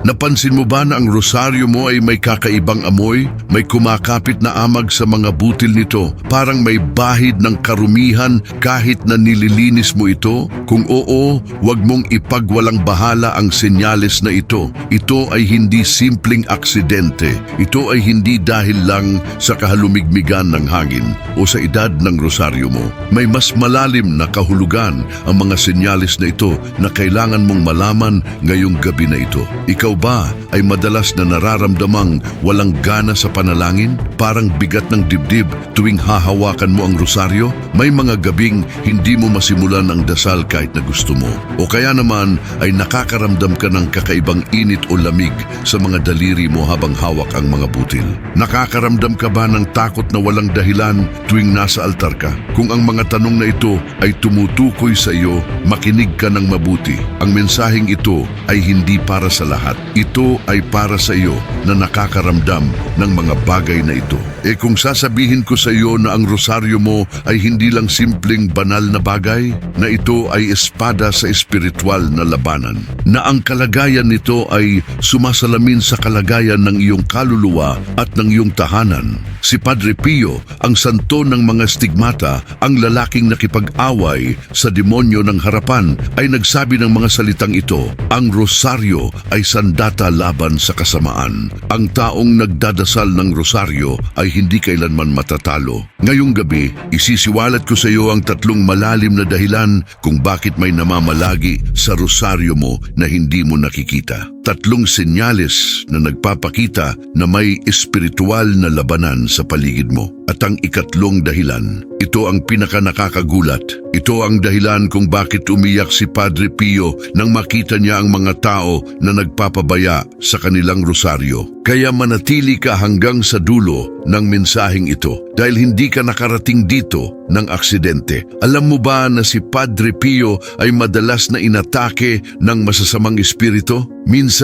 Napansin mo ba na ang rosaryo mo ay may kakaibang amoy? May kumakapit na amag sa mga butil nito. Parang may bahid ng karumihan kahit na nililinis mo ito? Kung oo, wag mong ipagwalang bahala ang senyales na ito. Ito ay hindi simpleng aksidente. Ito ay hindi dahil lang sa kahalumigmigan ng hangin o sa edad ng rosaryo mo. May mas malalim na kahulugan ang mga senyales na ito na kailangan mong malaman ngayong gabi na ito. Ikaw ba ay madalas na nararamdamang walang gana sa panalangin? Parang bigat ng dibdib tuwing hahawakan mo ang rosaryo? May mga gabing hindi mo masimulan ang dasal kahit na gusto mo. O kaya naman ay nakakaramdam ka ng kakaibang init o lamig sa mga daliri mo habang hawak ang mga butil. Nakakaramdam ka ba ng takot na walang dahilan tuwing nasa altar ka? Kung ang mga tanong na ito ay tumutukoy sa iyo, makinig ka ng mabuti. Ang mensaheng ito ay hindi para sa lahat. Ito ay para sa iyo na nakakaramdam ng mga bagay na ito. E kung sasabihin ko sa iyo na ang rosaryo mo ay hindi lang simpleng banal na bagay, na ito ay espada sa espiritual na labanan, na ang kalagayan nito ay sumasalamin sa kalagayan ng iyong kaluluwa at ng iyong tahanan. Si Padre Pio, ang santo ng mga stigmata, ang lalaking nakipag-away sa demonyo ng harapan, ay nagsabi ng mga salitang ito, ang rosaryo ay sandata laban sa kasamaan. Ang taong nagdadasal ng rosaryo ay hindi kailanman matatalo. Ngayong gabi, isisiwalat ko sa iyo ang tatlong malalim na dahilan kung bakit may namamalagi sa rosaryo mo na hindi mo nakikita. Tatlong senyales na nagpapakita na may espiritual na labanan sa paligid mo. At ang ikatlong dahilan, ito ang pinaka nakakagulat. Ito ang dahilan kung bakit umiyak si Padre Pio nang makita niya ang mga tao na nagpapabaya sa kanilang rosaryo. Kaya manatili ka hanggang sa dulo ng mensaheng ito dahil hindi ka nakarating dito ng aksidente. Alam mo ba na si Padre Pio ay madalas na inatake ng masasamang espiritu? Minsan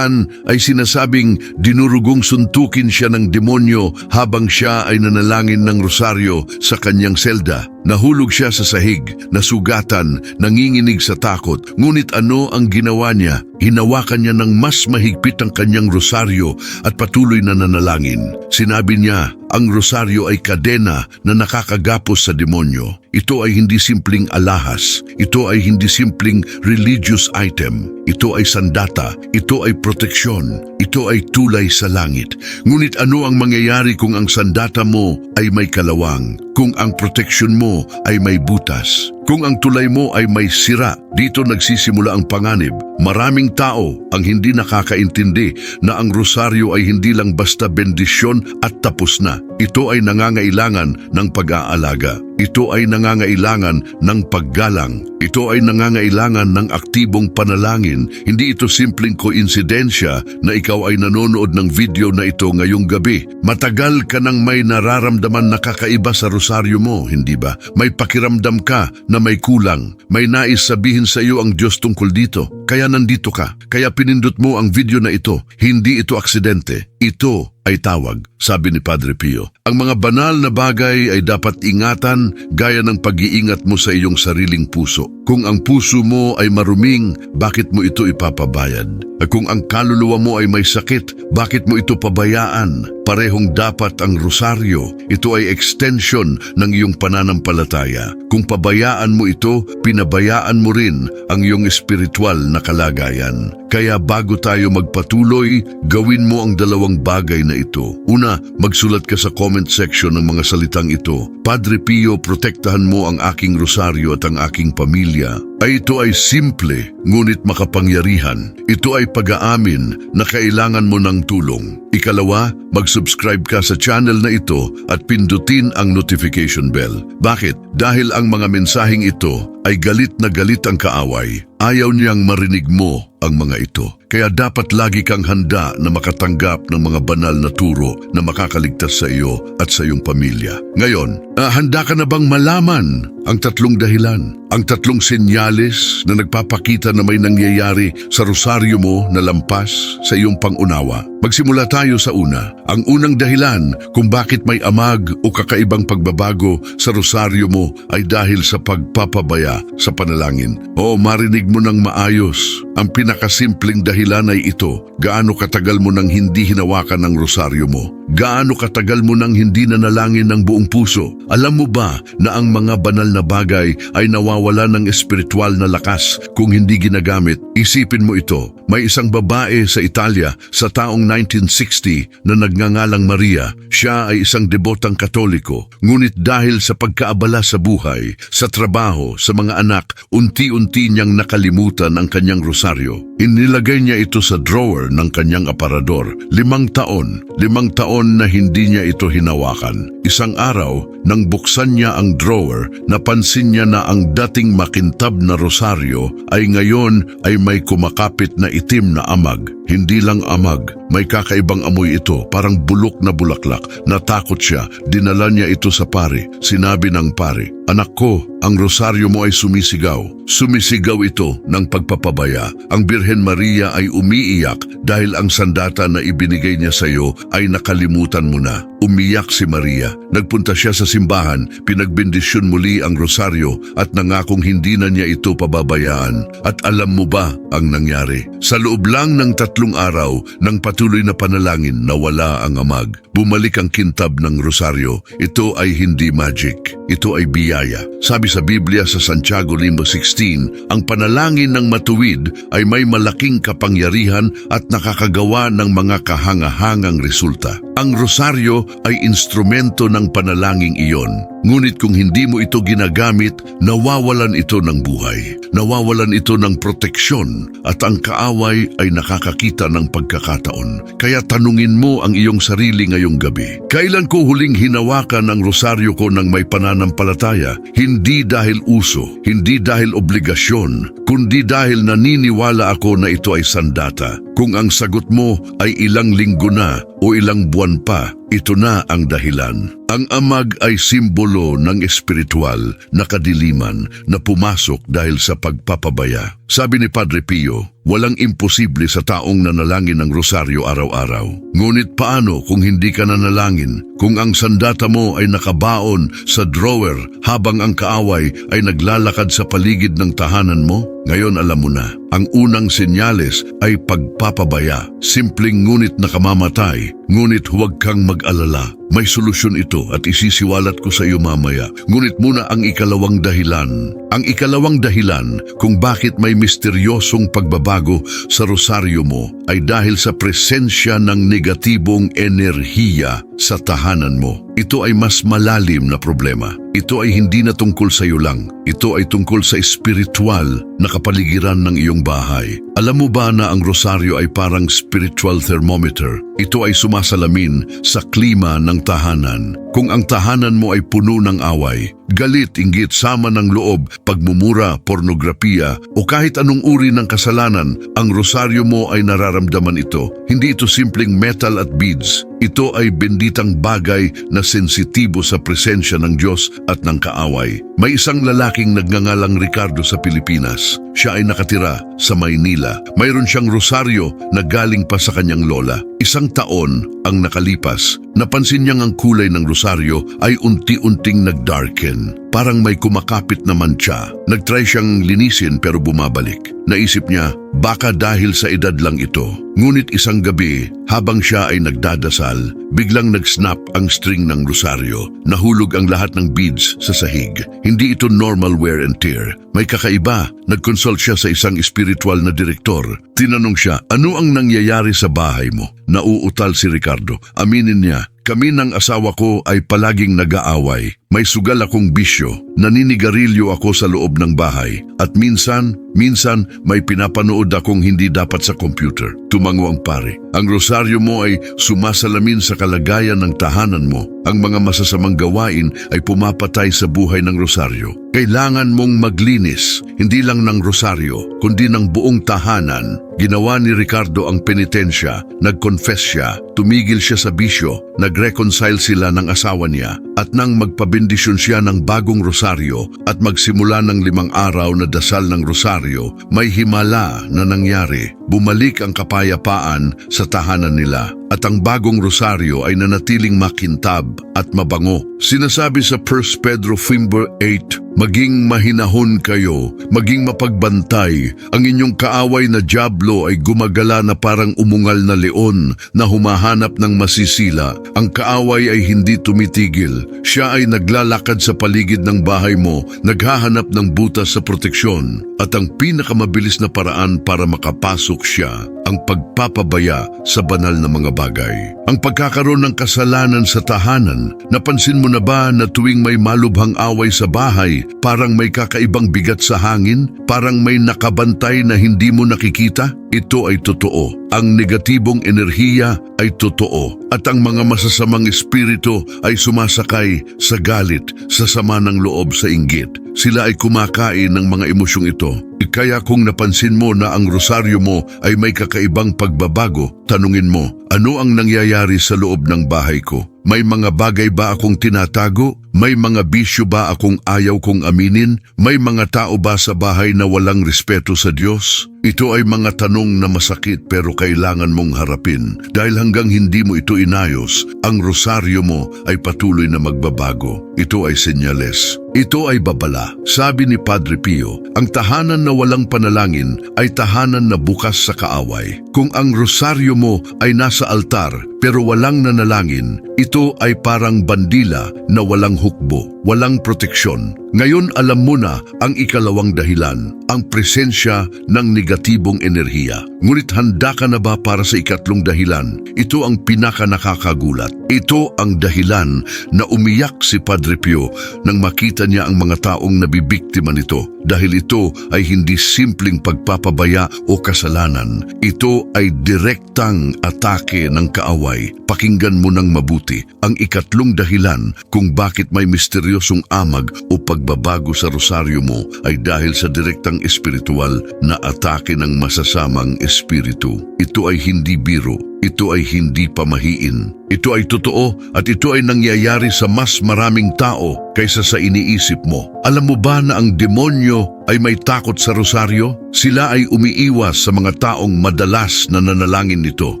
ay sinasabing dinurugong suntukin siya ng demonyo habang siya ay nanalangin ng rosaryo sa kanyang selda. Nahulog siya sa sahig, nasugatan, nanginginig sa takot. Ngunit ano ang ginawa niya? Hinawakan niya ng mas mahigpit ang kanyang rosaryo at patuloy na nanalangin. Sinabi niya, ang rosaryo ay kadena na nakakagapos sa demonyo. Ito ay hindi simpleng alahas. Ito ay hindi simpleng religious item. Ito ay sandata. Ito ay proteksyon. Ito ay tulay sa langit. Ngunit ano ang mangyayari kung ang sandata mo ay may kalawang? Kung ang proteksyon mo ay may butas? Kung ang tulay mo ay may sira, dito nagsisimula ang panganib. Maraming tao ang hindi nakakaintindi na ang rosaryo ay hindi lang basta bendisyon at tapos na. Ito ay nangangailangan ng pag-aalaga. Ito ay nangangailangan ng paggalang. Ito ay nangangailangan ng aktibong panalangin. Hindi ito simpleng koinsidensya na ikaw ay nanonood ng video na ito ngayong gabi. Matagal ka nang may nararamdaman na kakaiba sa rosaryo mo, hindi ba? May pakiramdam ka na may kulang. May nais sabihin sa iyo ang Diyos tungkol dito. Kaya nandito ka. Kaya pinindot mo ang video na ito. Hindi ito aksidente. Ito ay tawag, sabi ni Padre Pio. Ang mga banal na bagay ay dapat ingatan gaya ng pag-iingat mo sa iyong sariling puso. Kung ang puso mo ay maruming, bakit mo ito ipapabayad? At kung ang kaluluwa mo ay may sakit, bakit mo ito pabayaan? Parehong dapat ang rosaryo. Ito ay extension ng iyong pananampalataya. Kung pabayaan mo ito, pinabayaan mo rin ang iyong espiritual na kalagayan. Kaya bago tayo magpatuloy, gawin mo ang dalawang bagay na ito. Una, magsulat ka sa comment section ng mga salitang ito. Padre Pio, protektahan mo ang aking rosaryo at ang aking pamilya. Ay ito ay simple, ngunit makapangyarihan. Ito ay pag-aamin na kailangan mo ng tulong. Ikalawa, mag-subscribe ka sa channel na ito at pindutin ang notification bell. Bakit? Dahil ang mga mensaheng ito ay galit na galit ang kaaway. Ayaw niyang marinig mo ang mga ito. Kaya dapat lagi kang handa na makatanggap ng mga banal na turo na makakaligtas sa iyo at sa iyong pamilya. Ngayon, ah, handa ka na bang malaman ang tatlong dahilan? Ang tatlong senyales na nagpapakita na may nangyayari sa rosaryo mo na lampas sa iyong pangunawa. Magsimula tayo sa una. Ang unang dahilan kung bakit may amag o kakaibang pagbabago sa rosaryo mo ay dahil sa pagpapabaya sa panalangin. O marinig mo ng maayos ang pinakasimpleng dahilan ay ito, gaano katagal mo nang hindi hinawakan ang rosaryo mo? Gaano katagal mo nang hindi nanalangin ng buong puso? Alam mo ba na ang mga banal na bagay ay nawawala ng espiritual na lakas kung hindi ginagamit? Isipin mo ito, may isang babae sa Italia sa taong 1960 na nagngangalang Maria. Siya ay isang debotang katoliko, ngunit dahil sa pagkaabala sa buhay, sa trabaho, sa mga anak, unti-unti niyang nakalimutan ang kanyang rosaryo. Inilagay niya ito sa drawer ng kanyang aparador. Limang taon, limang taon na hindi niya ito hinawakan. Isang araw, nang buksan niya ang drawer, napansin niya na ang dating makintab na rosaryo ay ngayon ay may kumakapit na itim na amag. Hindi lang amag, may kakaibang amoy ito, parang bulok na bulaklak. Natakot siya, dinala niya ito sa pare. Sinabi ng pare, Anak ko, ang rosaryo mo ay sumisigaw. Sumisigaw ito ng pagpapabaya. Ang Birhen Maria ay umiiyak dahil ang sandata na ibinigay niya sa iyo ay nakalimutan mo na. Umiyak si Maria. Nagpunta siya sa simbahan, pinagbindisyon muli ang rosaryo at nangakong hindi na niya ito pababayaan. At alam mo ba ang nangyari? Sa loob lang ng tatlong araw ng patuloy na panalangin nawala ang amag. Bumalik ang kintab ng rosaryo. Ito ay hindi magic. Ito ay biyaya. Sabi sa Biblia sa Santiago 5.16, ang panalangin ng matuwid ay may malaking kapangyarihan at nakakagawa ng mga kahangahangang resulta. Ang rosaryo ay instrumento ng panalangin iyon. Ngunit kung hindi mo ito ginagamit, nawawalan ito ng buhay. Nawawalan ito ng proteksyon at ang kaaway ay nakakakita ng pagkakataon. Kaya tanungin mo ang iyong sarili ngayong gabi. Kailan ko huling hinawakan ang rosaryo ko ng may pananampalataya? Hindi dahil uso, hindi dahil obligasyon, kundi dahil naniniwala ako na ito ay sandata. Kung ang sagot mo ay ilang linggo na o ilang buwan pa, ito na ang dahilan. Ang amag ay simbolo ng espiritual na kadiliman na pumasok dahil sa pagpapabaya. Sabi ni Padre Pio, walang imposible sa taong nanalangin ng rosaryo araw-araw. Ngunit paano kung hindi ka nanalangin? Kung ang sandata mo ay nakabaon sa drawer habang ang kaaway ay naglalakad sa paligid ng tahanan mo? Ngayon alam mo na, ang unang senyales ay pagpapabaya. Simpleng ngunit nakamamatay, ngunit huwag kang mag-alala. May solusyon ito at isisiwalat ko sa iyo mamaya. Ngunit muna ang ikalawang dahilan. Ang ikalawang dahilan kung bakit may misteryosong pagbabago sa rosaryo mo ay dahil sa presensya ng negatibong enerhiya sa tahanan mo. Ito ay mas malalim na problema. Ito ay hindi na tungkol sa iyo lang. Ito ay tungkol sa espiritual na kapaligiran ng iyong bahay. Alam mo ba na ang rosaryo ay parang spiritual thermometer? Ito ay sumasalamin sa klima ng tahanan. Kung ang tahanan mo ay puno ng away, galit, inggit, sama ng loob, pagmumura, pornografiya o kahit anong uri ng kasalanan, ang rosaryo mo ay nararamdaman ito. Hindi ito simpleng metal at beads. Ito ay benditang bagay na sensitibo sa presensya ng Diyos at ng kaaway. May isang lalaking nagngangalang Ricardo sa Pilipinas. Siya ay nakatira sa Maynila. Mayroon siyang rosaryo na galing pa sa kanyang lola. Isang taon ang nakalipas. Napansin niyang ang kulay ng rosaryo ay unti-unting nagdarken. Parang may kumakapit naman siya. Nagtry siyang linisin pero bumabalik. Naisip niya, baka dahil sa edad lang ito. Ngunit isang gabi, habang siya ay nagdadasal, biglang nag-snap ang string ng rosaryo. Nahulog ang lahat ng beads sa sahig. Hindi ito normal wear and tear. May kakaiba. Nag-consult siya sa isang spiritual na direktor. Tinanong siya, ano ang nangyayari sa bahay mo? Nauutal si Ricardo. Aminin niya, kami ng asawa ko ay palaging nag-aaway. May sugal akong bisyo, naninigarilyo ako sa loob ng bahay. At minsan, minsan may pinapanood akong hindi dapat sa computer. Tumango ang pare. Ang rosaryo mo ay sumasalamin sa kalagayan ng tahanan mo. Ang mga masasamang gawain ay pumapatay sa buhay ng rosaryo. Kailangan mong maglinis, hindi lang ng rosaryo, kundi ng buong tahanan. Ginawa ni Ricardo ang penitensya, nag-confess siya, tumigil siya sa bisyo, nag-reconcile sila ng asawa niya, at nang magpabendisyon siya ng bagong rosaryo at magsimula ng limang araw na dasal ng rosaryo, may himala na nangyari. Bumalik ang kapayapaan sa tahanan nila at ang bagong rosaryo ay nanatiling makintab at mabango. Sinasabi sa 1 Pedro 5.8, Maging mahinahon kayo, maging mapagbantay. Ang inyong kaaway na Diablo ay gumagala na parang umungal na leon na humahanap ng masisila. Ang kaaway ay hindi tumitigil. Siya ay naglalakad sa paligid ng bahay mo, naghahanap ng butas sa proteksyon. At ang pinakamabilis na paraan para makapasok siya ang pagpapabaya sa banal na mga bagay. Ang pagkakaroon ng kasalanan sa tahanan, napansin mo na ba na tuwing may malubhang away sa bahay, parang may kakaibang bigat sa hangin, parang may nakabantay na hindi mo nakikita? Ito ay totoo. Ang negatibong enerhiya ay totoo. At ang mga masasamang espiritu ay sumasakay sa galit, sa sama ng loob sa inggit. Sila ay kumakain ng mga emosyong ito. Kaya kung napansin mo na ang rosaryo mo ay may kakaibang pagbabago, tanungin mo, ano ang nangyayari sa loob ng bahay ko? May mga bagay ba akong tinatago? May mga bisyo ba akong ayaw kong aminin? May mga tao ba sa bahay na walang respeto sa Diyos? Ito ay mga tanong na masakit pero kailangan mong harapin dahil hanggang hindi mo ito inayos, ang rosaryo mo ay patuloy na magbabago. Ito ay senyales. Ito ay babala. Sabi ni Padre Pio, ang tahanan na walang panalangin ay tahanan na bukas sa kaaway. Kung ang rosaryo mo ay nasa altar pero walang nanalangin, ito ay parang bandila na walang hukbo, walang proteksyon. Ngayon alam mo na ang ikalawang dahilan, ang presensya ng negatibong enerhiya. Ngunit handa ka na ba para sa ikatlong dahilan? Ito ang pinaka nakakagulat. Ito ang dahilan na umiyak si Padre Pio nang makita niya ang mga taong nabibiktima nito dahil ito ay hindi simpleng pagpapabaya o kasalanan. Ito ay direktang atake ng kaaway. Pakinggan mo ng mabuti ang ikatlong dahilan kung bakit may misteryosong amag o pagbabago sa rosaryo mo ay dahil sa direktang espiritual na atake ng masasamang espiritu. Ito ay hindi biro. Ito ay hindi pamahiin. Ito ay totoo at ito ay nangyayari sa mas maraming tao kaysa sa iniisip mo. Alam mo ba na ang demonyo ay may takot sa rosaryo? Sila ay umiiwas sa mga taong madalas na nanalangin nito.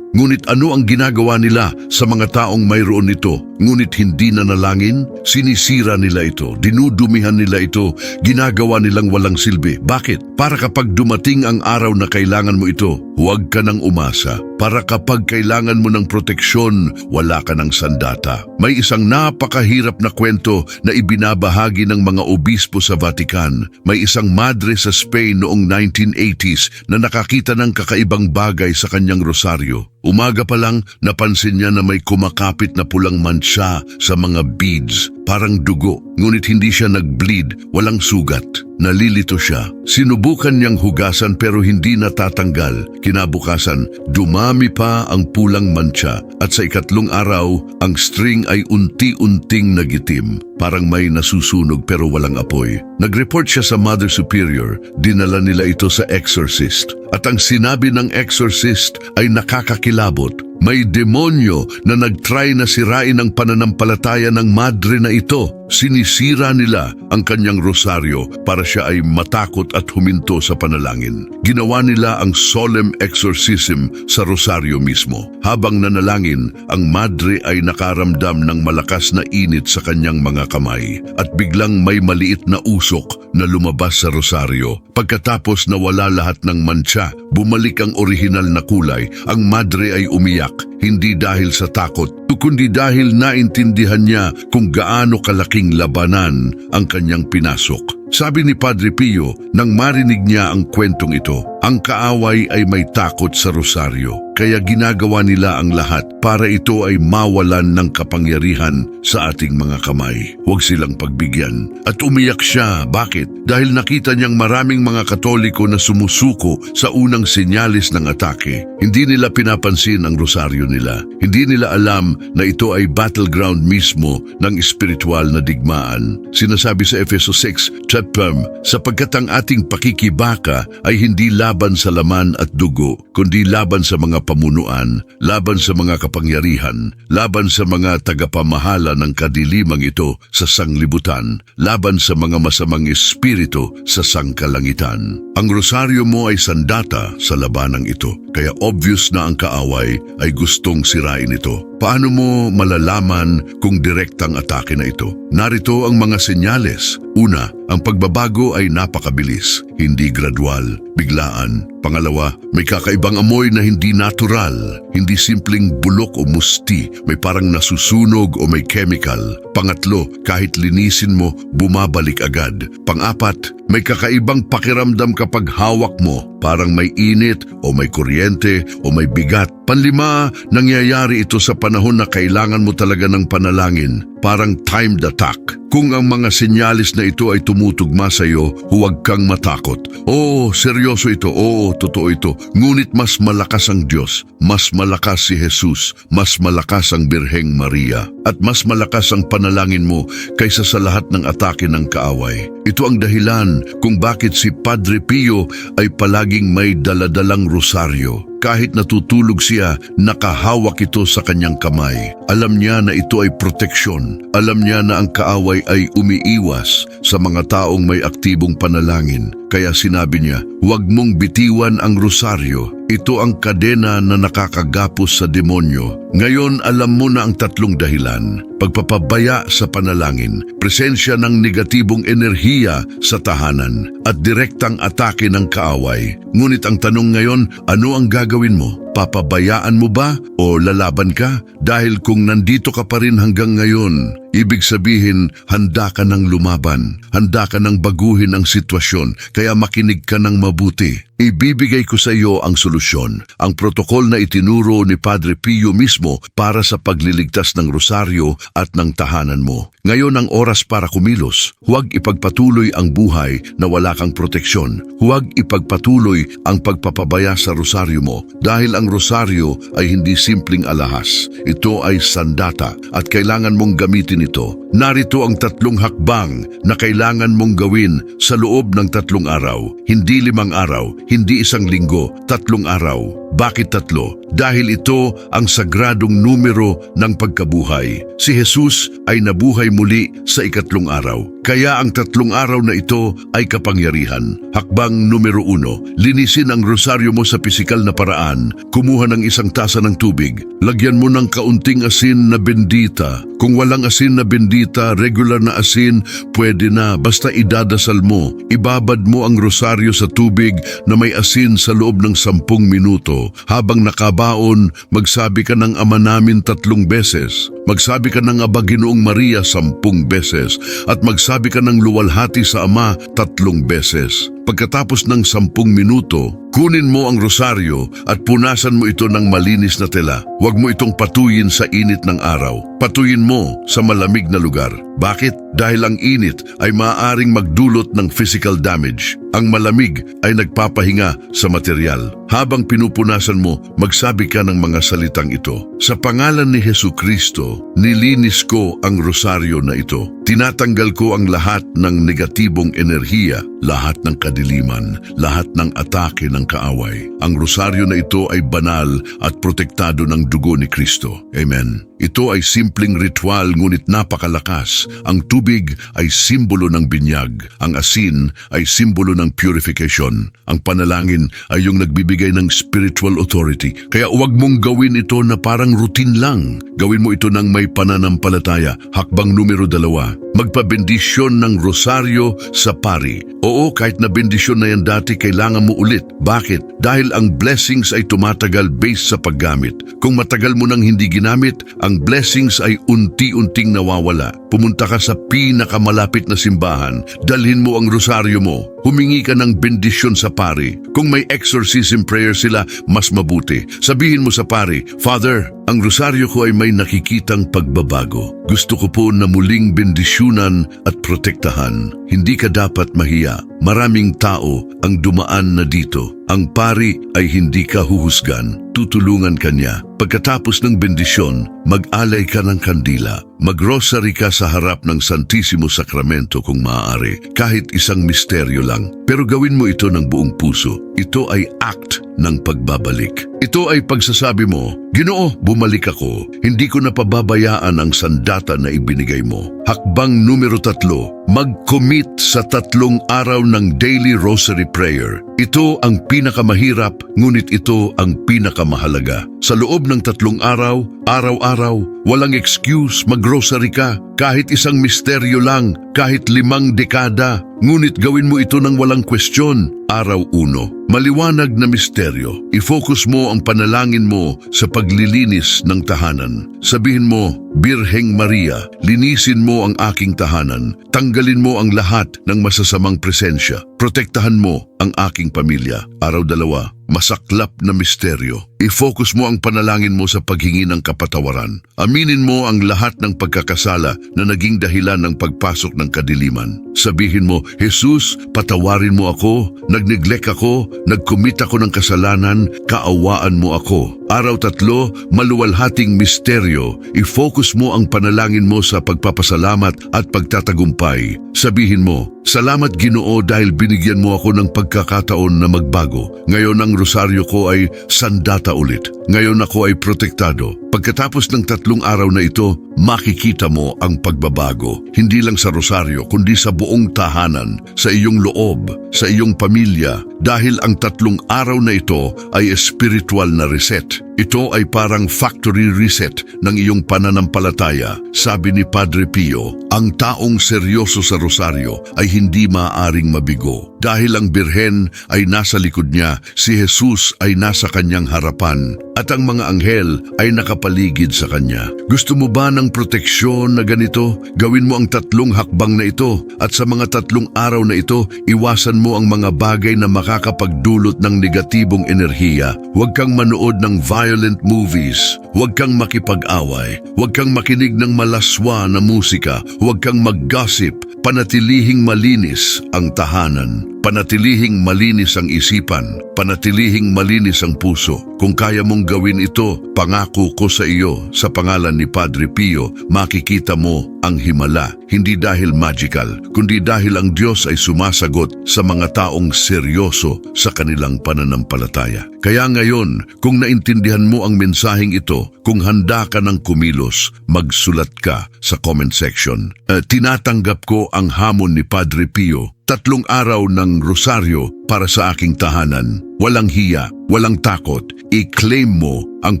Ngunit ano ang ginagawa nila sa mga taong mayroon nito? Ngunit hindi nanalangin? Sinisira nila ito, dinudumihan nila ito, ginagawa nilang walang silbi. Bakit? Para kapag dumating ang araw na kailangan mo ito, huwag ka nang umasa. Para kapag kailangan mo ng proteksyon, wala ka ng sandata. May isang napakahirap na kwento na ibinabahagi ng mga obispo sa Vatican. May isang madre sa Spain noong 1980s na nakakita ng kakaibang bagay sa kanyang rosaryo. Umaga pa lang, napansin niya na may kumakapit na pulang mansa sa mga beads, parang dugo. Ngunit hindi siya nag-bleed, walang sugat. Nalilito siya. Sinubukan niyang hugasan pero hindi natatanggal. Kinabukasan, dumami pa ang pulang mancha at sa ikatlong araw, ang string ay unti-unting nagitim. Parang may nasusunog pero walang apoy. Nag-report siya sa Mother Superior, dinala nila ito sa exorcist. At ang sinabi ng exorcist ay nakakakilabot. May demonyo na nagtry na sirain ang pananampalataya ng madre na ito. Sinisira nila ang kanyang rosaryo para siya ay matakot at huminto sa panalangin. Ginawa nila ang solemn exorcism sa rosaryo mismo. Habang nanalangin, ang madre ay nakaramdam ng malakas na init sa kanyang mga kamay at biglang may maliit na usok na lumabas sa rosaryo. Pagkatapos nawala lahat ng mancha, bumalik ang orihinal na kulay, ang madre ay umiyak, hindi dahil sa takot, kundi dahil naintindihan niya kung gaano kalaking labanan ang kanyang pinasok. Sabi ni Padre Pio nang marinig niya ang kwentong ito, ang kaaway ay may takot sa rosaryo, kaya ginagawa nila ang lahat para ito ay mawalan ng kapangyarihan sa ating mga kamay. Huwag silang pagbigyan. At umiyak siya. Bakit? Dahil nakita niyang maraming mga katoliko na sumusuko sa unang sinyalis ng atake. Hindi nila pinapansin ang rosaryo nila. Hindi nila alam na ito ay battleground mismo ng espiritual na digmaan. Sinasabi sa Efeso 6, Chapam, sapagkat ang ating pakikibaka ay hindi laban sa laman at dugo, kundi laban sa mga pamunuan, laban sa mga kapangyarihan, laban sa mga tagapamahala ng kadilimang ito sa sanglibutan, laban sa mga masamang espiritu sa sangkalangitan. Ang rosaryo mo ay sandata sa labanang ito, kaya obvious na ang kaaway ay gustong sirain ito. Paano mo malalaman kung direktang atake na ito? Narito ang mga senyales. Una, ang pagbabago ay napakabilis, hindi gradual, biglaan. Pangalawa, may kakaibang amoy na hindi natural, hindi simpleng bulok o musti, may parang nasusunog o may chemical. Pangatlo, kahit linisin mo, bumabalik agad. Pangapat, may kakaibang pakiramdam kapag hawak mo, parang may init o may kuryente o may bigat. Panlima, nangyayari ito sa panahon na kailangan mo talaga ng panalangin, parang timed attack. Kung ang mga senyalis na ito ay tumutugma sa iyo, huwag kang matakot. Oo, seryoso ito. Oo, totoo ito. Ngunit mas malakas ang Diyos, mas malakas si Jesus, mas malakas ang Birheng Maria, at mas malakas ang panalangin mo kaysa sa lahat ng atake ng kaaway. Ito ang dahilan kung bakit si Padre Pio ay palaging may daladalang rosaryo. Kahit natutulog siya, nakahawak ito sa kanyang kamay. Alam niya na ito ay proteksyon. Alam niya na ang kaaway ay umiiwas sa mga taong may aktibong panalangin. Kaya sinabi niya, huwag mong bitiwan ang rosaryo. Ito ang kadena na nakakagapos sa demonyo. Ngayon alam mo na ang tatlong dahilan. Pagpapabaya sa panalangin, presensya ng negatibong enerhiya sa tahanan, at direktang atake ng kaaway. Ngunit ang tanong ngayon, ano ang gagawin mo? Papabayaan mo ba o lalaban ka? Dahil kung nandito ka pa rin hanggang ngayon, ibig sabihin handa ka ng lumaban, handa ka ng baguhin ang sitwasyon, kaya makinig ka ng mabuti. Ibibigay ko sa iyo ang solusyon, ang protokol na itinuro ni Padre Pio mismo para sa pagliligtas ng rosaryo at ng tahanan mo. Ngayon ang oras para kumilos. Huwag ipagpatuloy ang buhay na wala kang proteksyon. Huwag ipagpatuloy ang pagpapabaya sa rosaryo mo dahil ang rosaryo ay hindi simpleng alahas. Ito ay sandata at kailangan mong gamitin ito. Narito ang tatlong hakbang na kailangan mong gawin sa loob ng tatlong araw. Hindi limang araw, hindi isang linggo, tatlong araw. Bakit tatlo? Dahil ito ang sagradong numero ng pagkabuhay. Si Jesus ay nabuhay muli sa ikatlong araw. Kaya ang tatlong araw na ito ay kapangyarihan. Hakbang numero uno, linisin ang rosaryo mo sa pisikal na paraan. Kumuha ng isang tasa ng tubig. Lagyan mo ng kaunting asin na bendita. Kung walang asin na bendita, regular na asin, pwede na. Basta idadasal mo. Ibabad mo ang rosaryo sa tubig na may asin sa loob ng sampung minuto. Habang nakabaon, magsabi ka ng ama namin tatlong beses. Magsabi ka ng Aba Ginoong Maria sampung beses at magsabi ka ng luwalhati sa Ama tatlong beses. Pagkatapos ng sampung minuto, kunin mo ang rosaryo at punasan mo ito ng malinis na tela. Huwag mo itong patuyin sa init ng araw. Patuyin mo sa malamig na lugar. Bakit? Dahil ang init ay maaaring magdulot ng physical damage. Ang malamig ay nagpapahinga sa material. Habang pinupunasan mo, magsabi ka ng mga salitang ito. Sa pangalan ni Hesu Kristo, nilinis ko ang rosaryo na ito. Tinatanggal ko ang lahat ng negatibong enerhiya, lahat ng kadiliman, lahat ng atake ng kaaway. Ang rosaryo na ito ay banal at protektado ng dugo ni Kristo. Amen. Ito ay simpleng ritual ngunit napakalakas. Ang tubig ay simbolo ng binyag. Ang asin ay simbolo ng purification. Ang panalangin ay yung nagbibigay ng spiritual authority. Kaya huwag mong gawin ito na parang routine lang. Gawin mo ito ng may pananampalataya. Hakbang numero dalawa. Magpabendisyon ng rosaryo sa pari. Oo, kahit na bendisyon na yan dati, kailangan mo ulit. Bakit? Dahil ang blessings ay tumatagal based sa paggamit. Kung matagal mo nang hindi ginamit, ang blessings ay unti-unting nawawala. Pumunta ka sa pinakamalapit na simbahan, dalhin mo ang rosaryo mo, humingi ka ng bendisyon sa pari. Kung may exorcism prayer sila, mas mabuti. Sabihin mo sa pari, Father, ang rosaryo ko ay may nakikitang pagbabago. Gusto ko po na muling bendisyunan at protektahan. Hindi ka dapat mahiya. Maraming tao ang dumaan na dito. Ang pari ay hindi ka huhusgan. Tutulungan ka niya. Pagkatapos ng bendisyon, mag-alay ka ng kandila. Mag-rosary ka sa harap ng Santissimo Sacramento kung maaari, kahit isang misteryo lang. Pero gawin mo ito ng buong puso. Ito ay act ng pagbabalik. Ito ay pagsasabi mo, Ginoo, bumalik ako. Hindi ko napababayaan ang sandata na ibinigay mo. Hakbang numero tatlo, mag-commit sa tatlong araw ng daily rosary prayer. Ito ang pinakamahirap, ngunit ito ang pinakamahalaga. Sa loob ng tatlong araw, araw-araw, walang excuse, mag-grocery ka, kahit isang misteryo lang, kahit limang dekada, ngunit gawin mo ito ng walang kwestiyon, araw uno. Maliwanag na misteryo, i-focus mo ang panalangin mo sa paglilinis ng tahanan. Sabihin mo, Birheng Maria, linisin mo ang aking tahanan, tanggalin mo ang lahat ng masasamang presensya, protektahan mo ang aking pamilya. Araw dalawa, masaklap na misteryo. I-focus mo ang panalangin mo sa paghingi ng kapatawaran. Aminin mo ang lahat ng pagkakasala na naging dahilan ng pagpasok ng kadiliman. Sabihin mo, Jesus, patawarin mo ako, nagneglect ako, nagkumit ako ng kasalanan, kaawaan mo ako. Araw tatlo, maluwalhating misteryo, i-focus mo ang panalangin mo sa pagpapasalamat at pagtatagumpay. Sabihin mo, Salamat Ginoo dahil binigyan mo ako ng pagkakataon na magbago. Ngayon ang rosaryo ko ay sandata ulit. Ngayon ako ay protektado. Pagkatapos ng tatlong araw na ito, makikita mo ang pagbabago. Hindi lang sa rosaryo, kundi sa buong tahanan, sa iyong loob, sa iyong pamilya. Dahil ang tatlong araw na ito ay spiritual na reset. Ito ay parang factory reset ng iyong pananampalataya. Sabi ni Padre Pio, ang taong seryoso sa rosaryo ay hindi maaring mabigo. Dahil ang birhen ay nasa likod niya, si Jesus ay nasa kanyang harapan at ang mga anghel ay nakapaligid sa kanya. Gusto mo ba ng proteksyon na ganito? Gawin mo ang tatlong hakbang na ito at sa mga tatlong araw na ito, iwasan mo ang mga bagay na makakapagdulot ng negatibong enerhiya. Huwag kang manood ng violent movies. Huwag kang makipag-away. Huwag kang makinig ng malaswa na musika. Huwag kang mag-gossip. Panatilihing malinis ang tahanan. Panatilihing malinis ang isipan. Panatilihing malinis ang puso. Kung kaya mong gawin ito, pangako ko sa iyo sa pangalan ni Padre Pio, makikita mo ang himala. Hindi dahil magical, kundi dahil ang Diyos ay sumasagot sa mga taong seryoso sa kanilang pananampalataya. Kaya ngayon, kung naintindihan mo ang mensaheng ito, kung handa ka ng kumilos, magsulat ka sa comment section. Eh, tinatanggap ko ang hamon ni Padre Pio Tatlong araw ng rosaryo para sa aking tahanan. Walang hiya, walang takot. I-claim mo ang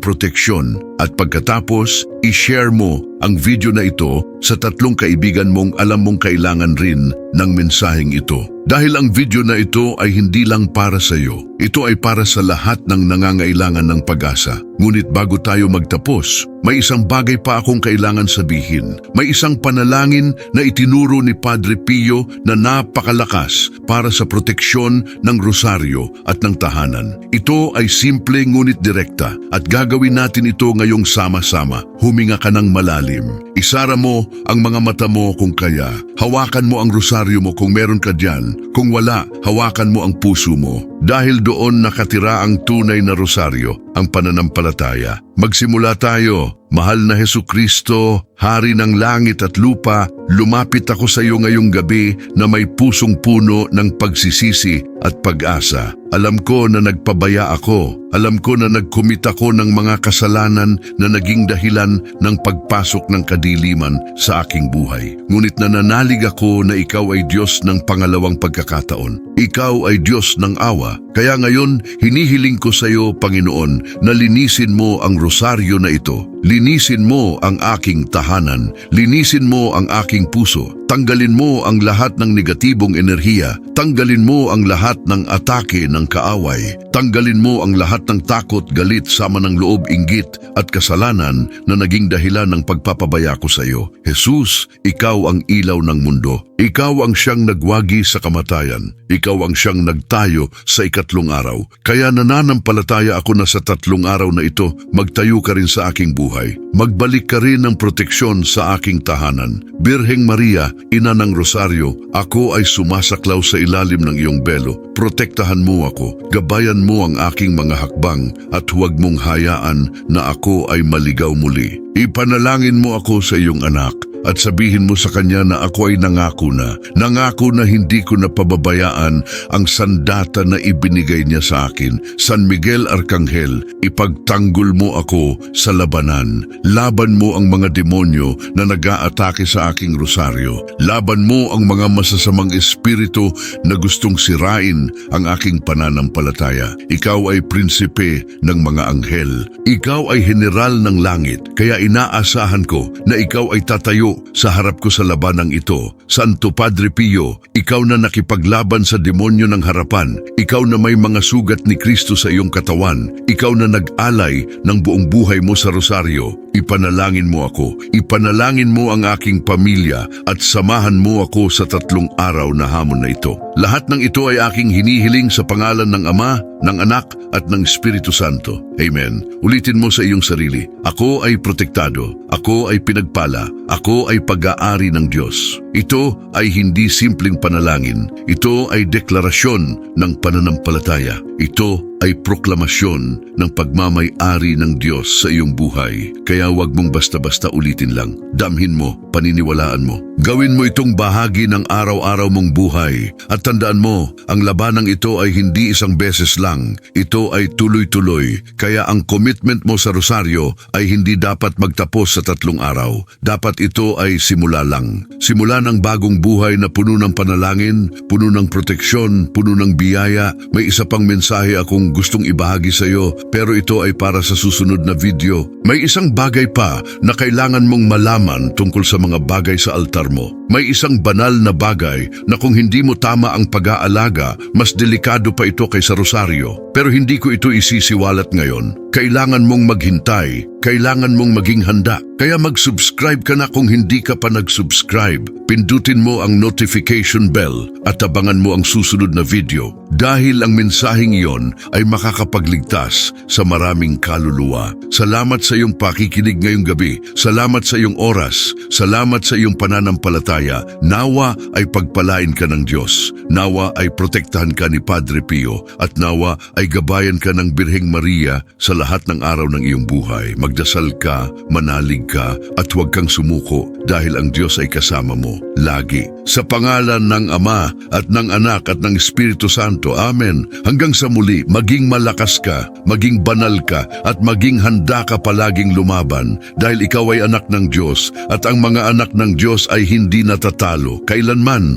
proteksyon at pagkatapos, i-share mo ang video na ito sa tatlong kaibigan mong alam mong kailangan rin ng mensaheng ito. Dahil ang video na ito ay hindi lang para sa iyo. Ito ay para sa lahat ng nangangailangan ng pag-asa. Ngunit bago tayo magtapos, may isang bagay pa akong kailangan sabihin. May isang panalangin na itinuro ni Padre Pio na napakalakas para sa proteksyon ng rosaryo at ng tahanan. Ito ay simple ngunit direkta at gagawin natin ito ngayong sama-sama. Huminga ka ng malalim. Isara mo ang mga mata mo kung kaya. Hawakan mo ang rosaryo mo kung meron ka dyan. Kung wala, hawakan mo ang puso mo. Dahil doon nakatira ang tunay na rosaryo, ang pananampalataya. Magsimula tayo. Mahal na Heso Kristo, Hari ng langit at lupa, lumapit ako sa iyo ngayong gabi na may pusong puno ng pagsisisi at pag-asa. Alam ko na nagpabaya ako. Alam ko na nagkumit ako ng mga kasalanan na naging dahilan ng pagpasok ng kadiliman sa aking buhay. Ngunit nananalig ako na ikaw ay Diyos ng pangalawang pagkakataon. Ikaw ay Diyos ng awa. Kaya ngayon, hinihiling ko sa iyo, Panginoon, na linisin mo ang rosaryo na ito. Linisin mo ang aking tahanan. Linisin mo ang aking puso. Tanggalin mo ang lahat ng negatibong enerhiya. Tanggalin mo ang lahat ng atake ng kaaway. Tanggalin mo ang lahat ng takot, galit, sama ng loob, inggit at kasalanan na naging dahilan ng pagpapabaya ko sa iyo. Jesus, ikaw ang ilaw ng mundo. Ikaw ang siyang nagwagi sa kamatayan. Ikaw ang siyang nagtayo sa ikatlong araw. Kaya nananampalataya ako na sa tatlong araw na ito, magtayo ka rin sa aking buhay. Magbalik ka rin ng proteksyon sa aking tahanan. Birheng Maria, ina ng Rosaryo, ako ay sumasaklaw sa ilalim ng iyong belo. Protektahan mo ako, gabayan mo ang aking mga hakbang at huwag mong hayaan na ako ay maligaw muli. Ipanalangin mo ako sa iyong anak at sabihin mo sa kanya na ako ay nangako na. Nangako na hindi ko napababayaan ang sandata na ibinigay niya sa akin. San Miguel Arcangel, ipagtanggol mo ako sa labanan. Laban mo ang mga demonyo na nag-aatake sa aking rosaryo. Laban mo ang mga masasamang espiritu na gustong sirain ang aking pananampalataya. Ikaw ay prinsipe ng mga anghel. Ikaw ay general ng langit, kaya inaasahan ko na ikaw ay tatayo sa harap ko sa labanang ito. Santo Padre Pio, ikaw na nakipaglaban sa demonyo ng harapan. Ikaw na may mga sugat ni Kristo sa iyong katawan. Ikaw na nag-alay ng buong buhay mo sa rosaryo. Ipanalangin mo ako. Ipanalangin mo ang aking pamilya at samahan mo ako sa tatlong araw na hamon na ito. Lahat ng ito ay aking hinihiling sa pangalan ng Ama, ng Anak at ng Espiritu Santo. Amen. Ulitin mo sa iyong sarili. Ako ay protektado. Ako ay pinagpala. Ako ay pag-aari ng Diyos. Ito ay hindi simpleng panalangin. Ito ay deklarasyon ng pananampalataya. Ito ay proklamasyon ng pagmamay-ari ng Diyos sa iyong buhay. Kaya huwag mong basta-basta ulitin lang. Damhin mo, paniniwalaan mo. Gawin mo itong bahagi ng araw-araw mong buhay. At tandaan mo, ang labanang ito ay hindi isang beses lang. Ito ay tuloy-tuloy. Kaya ang commitment mo sa rosaryo ay hindi dapat magtapos sa tatlong araw. Dapat ito ay simula lang. Simula ng bagong buhay na puno ng panalangin, puno ng proteksyon, puno ng biyaya. May isa pang mensahe akong gustong ibahagi sa iyo pero ito ay para sa susunod na video. May isang bagay pa na kailangan mong malaman tungkol sa mga bagay sa altar mo. May isang banal na bagay na kung hindi mo tama ang pag-aalaga, mas delikado pa ito kaysa rosaryo. Pero hindi ko ito isisiwalat ngayon. Kailangan mong maghintay. Kailangan mong maging handa. Kaya mag-subscribe ka na kung hindi ka pa nag-subscribe. Pindutin mo ang notification bell at abangan mo ang susunod na video. Dahil ang mensaheng iyon ay makakapagligtas sa maraming kaluluwa. Salamat sa iyong pakikinig ngayong gabi. Salamat sa iyong oras. Salamat sa iyong pananampalataya. Nawa ay pagpalain ka ng Diyos. Nawa ay protektahan ka ni Padre Pio. At nawa ay gabayan ka ng Birheng Maria sa lahat ng araw ng iyong buhay. Magdasal ka, manalig ka, at huwag kang sumuko dahil ang Diyos ay kasama mo. Lagi. Sa pangalan ng Ama at ng Anak at ng Espiritu Santo. Amen. Hanggang sa muli, maging malakas ka, maging banal ka, at maging handa ka palaging lumaban dahil ikaw ay anak ng Diyos at ang mga anak ng Diyos ay hindi natatalo kailanman